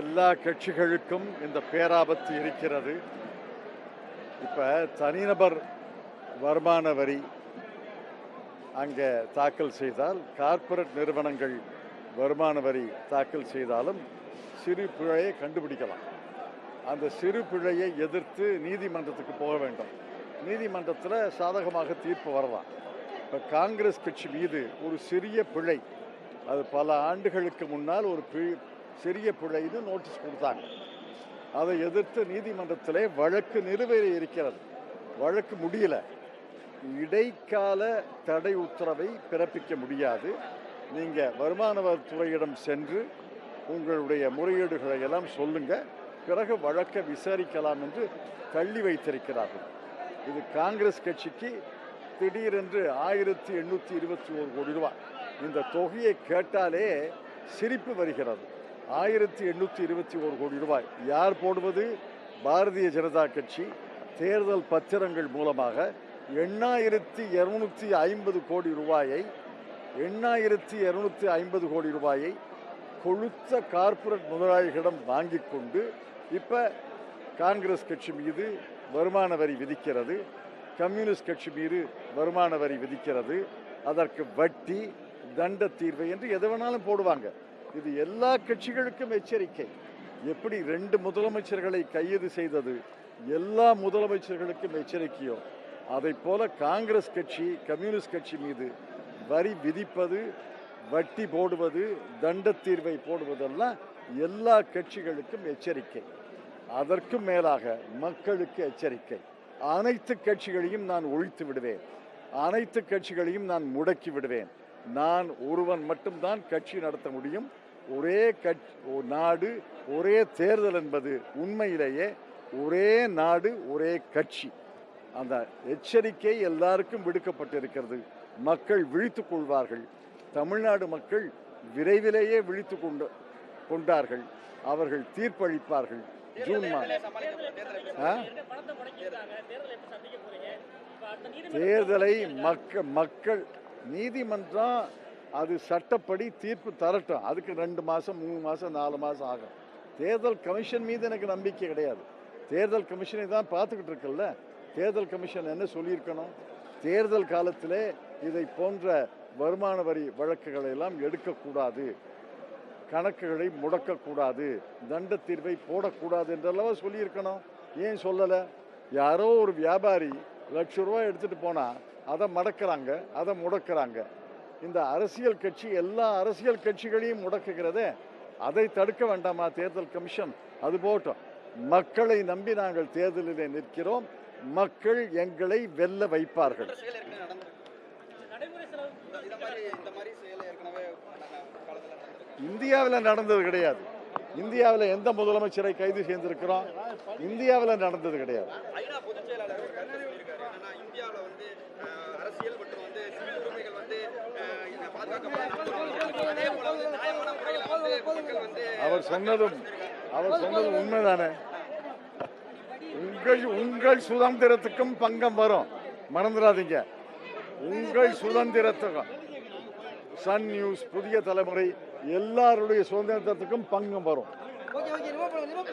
எல்லா கட்சிகளுக்கும் இந்த பேராபத்து இருக்கிறது. இப்ப தனிநபர் வருமான வரி அங்கே தாக்கல் செய்தால் கார்ப்பரேட் நிறுவனங்கள் வருமான வரி தாக்கல் செய்தாலும் சிறு பிழையை கண்டுபிடிக்கலாம். அந்த சிறு பிழையை எதிர்த்து நீதிமன்றத்துக்கு போக வேண்டும். நீதிமன்றத்தில் சாதகமாக தீர்ப்பு வரலாம். இப்போ காங்கிரஸ் கட்சி மீது ஒரு சிறிய பிழை. அது பல ஆண்டுகளுக்கு முன்னால் ஒரு பி- சிறிய பிழைன்னு நோட்டீஸ் கொடுத்தாங்க. அதை எதிர்த்து நீதிமன்றத்திலே வழக்கு நிலுவையில் இருக்கிறது. வழக்கு முடியல. இடைக்கால தடை உத்தரவை பிறப்பிக்க முடியாது. நீங்கள் வருமான வரித்துறையிடம் சென்று உங்களுடைய முறையீடுகளை எல்லாம் சொல்லுங்க. பிறகு வழக்கை விசாரிக்கலாம் என்று தள்ளி வைத்திருக்கிறார்கள். இது காங்கிரஸ் கட்சிக்கு திடீரென்று ஆயிரத்தி எண்ணூற்றி இருபத்தி ஒரு கோடி ரூபாய். இந்த தொகையை கேட்டாலே சிரிப்பு வருகிறது. ஆயிரத்தி எண்ணூற்றி இருபத்தி ஒரு கோடி ரூபாய். யார் போடுவது? பாரதிய ஜனதா கட்சி. தேர்தல் பத்திரங்கள் மூலமாக எண்ணாயிரத்தி இருநூத்தி ஐம்பது கோடி ரூபாயை எண்ணாயிரத்தி இருநூத்தி ஐம்பது கோடி ரூபாயை கொழுத்த கார்ப்பரேட் முதலாளிகளிடம் வாங்கி கொண்டு இப்போ காங்கிரஸ் கட்சி மீது வருமான வரி விதிக்கிறது. கம்யூனிஸ்ட் கட்சி மீது வருமான வரி விதிக்கிறது. அதற்கு வட்டி தண்ட தீர்வை என்று எது வேணாலும் போடுவாங்க. இது எல்லா கட்சிகளுக்கும் எச்சரிக்கை. எப்படி ரெண்டு முதலமைச்சர்களை கைது செய்தது? எல்லா முதலமைச்சர்களுக்கும் எச்சரிக்கையோ. அதை போல காங்கிரஸ் கட்சி கம்யூனிஸ்ட் கட்சி மீது வரி விதிப்பது வட்டி போடுவது தண்ட தீர்வை போடுவதெல்லாம் எல்லா கட்சிகளுக்கும் எச்சரிக்கை. அதற்கும் மேலாக மக்களுக்கு எச்சரிக்கை. அனைத்து கட்சிகளையும் நான் ஒழித்து விடுவேன். அனைத்து கட்சிகளையும் நான் முடக்கி விடுவேன். நான் ஒருவன் மட்டும்தான் கட்சி நடத்த முடியும். ஒரே கட்சி நாடு ஒரே தேர்தல் என்பது உண்மையிலேயே ஒரே நாடு ஒரே கட்சி. அந்த எச்சரிக்கை எல்லாருக்கும் விடுக்கப்பட்டிருக்கிறது. மக்கள் விழித்துக் கொள்வார்கள். தமிழ்நாடு மக்கள் விரைவிலேயே விழித்து கொண்டு கொண்டார்கள். அவர்கள் தீர்ப்பளிப்பார்கள். ஜூன் மாதம்? தேர்தலை மக்க மக்கள் நீதிமன்றம் அது சட்டப்படி தீர்ப்பு தரட்டும். அதுக்கு ரெண்டு மாசம் மூணு மாசம் நாலு மாசம் ஆகும். தேர்தல் கமிஷன் மீது எனக்கு நம்பிக்கை கிடையாது. தேர்தல் கமிஷனை தான் பார்த்துக்கிட்டு இருக்குல்ல. தேர்தல் கமிஷன் என்ன சொல்லியிருக்கணும்? தேர்தல் காலத்திலே இதை போன்ற வருமான வரி வழக்குகளை எல்லாம் எடுக்கக்கூடாது. கணக்குகளை முடக்கக்கூடாது தண்ட தீர்வை போடக்கூடாது என்றெல்லாம் சொல்லியிருக்கணும். ஏன் சொல்லலை? யாரோ ஒரு வியாபாரி லட்ச ரூபாய் எடுத்துகிட்டு போனால் அதை மடக்கிறாங்க அதை முடக்கிறாங்க. இந்த அரசியல் கட்சி எல்லா அரசியல் கட்சிகளையும் முடக்குகிறதே அதை தடுக்க வேண்டாமா தேர்தல் கமிஷன்? அது போட்டோம் மக்களை நம்பி நாங்கள் தேர்தலிலே நிற்கிறோம். மக்கள் எங்களை வெல்ல வைப்பார்கள். இந்தியாவில் நடந்தது கிடையாது. இந்தியாவில் எந்த முதலமைச்சரை கைது செய்திருக்கிறோம்? இந்தியாவில் நடந்தது கிடையாது. அவர் சொன்னதும் அவர் சொன்னதும் உண்மைதானே? உங்கள் உங்கள் சுதந்திரத்துக்கும் பங்கம் வரும். மறந்துடாதீங்க. உங்கள் சுதந்திரத்துக்கும். சன் நியூஸ் புதிய தலைமுறை எல்லாருடைய சுதந்திரத்துக்கும் பங்கம் வரும்.